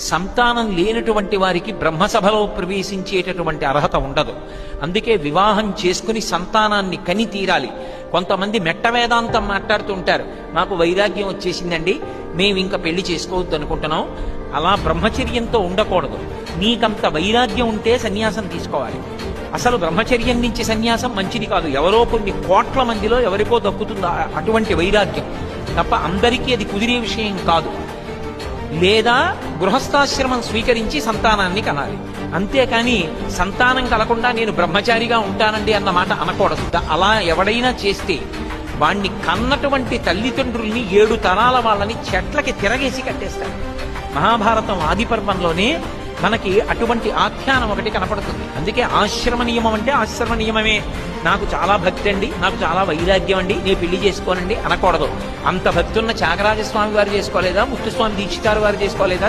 సంతానం లేనటువంటి వారికి బ్రహ్మసభలో ప్రవేశించేటటువంటి అర్హత ఉండదు. అందుకే వివాహం చేసుకుని సంతానాన్ని కని తీరాలి. కొంతమంది మెట్ట వేదాంతం మాట్లాడుతుంటారు మాకు వైరాగ్యం వచ్చేసిందండి. మేము ఇంకా పెళ్ళి చేసుకోవద్దు అనుకుంటున్నాం. అలా బ్రహ్మచర్యంతో ఉండకూడదు. నీకంత వైరాగ్యం ఉంటే సన్యాసం తీసుకోవాలి. అసలు బ్రహ్మచర్యం నుంచి సన్యాసం మంచిది కాదు. ఎవరో కొన్ని కోట్ల మందిలో ఎవరికో దక్కుతుందో అటువంటి వైరాగ్యం. తప్ప అందరికీ అది కుదిరే విషయం కాదు. లేదా గృహస్థాశ్రమం స్వీకరించి సంతానాన్ని కనాలి. అంతేకాని సంతానం కలకుండా నేను బ్రహ్మచారిగా ఉంటానండి అన్న మాట అనకూడదు. అలా ఎవడైనా చేస్తే వాణ్ణి కన్నటువంటి తల్లిదండ్రుల్ని ఏడు తరాల వాళ్ళని చెట్లకి తిరగేసి కట్టేస్తారు. మహాభారతం ఆది పర్వంలోనే మనకి అటువంటి ఆఖ్యానం ఒకటి కనపడుతుంది. అందుకే ఆశ్రమ నియమం అంటే ఆశ్రమ నియమమే. నాకు చాలా భక్తి అండి నాకు చాలా వైరాగ్యం అండి నేను పెళ్ళి చేసుకోనండి అనకూడదు. అంత భక్తున్న ఉన్న త్యాగరాజస్వామి వారు చేసుకోలేదా ముత్తుస్వామి దీక్షితారు వారు చేసుకోలేదా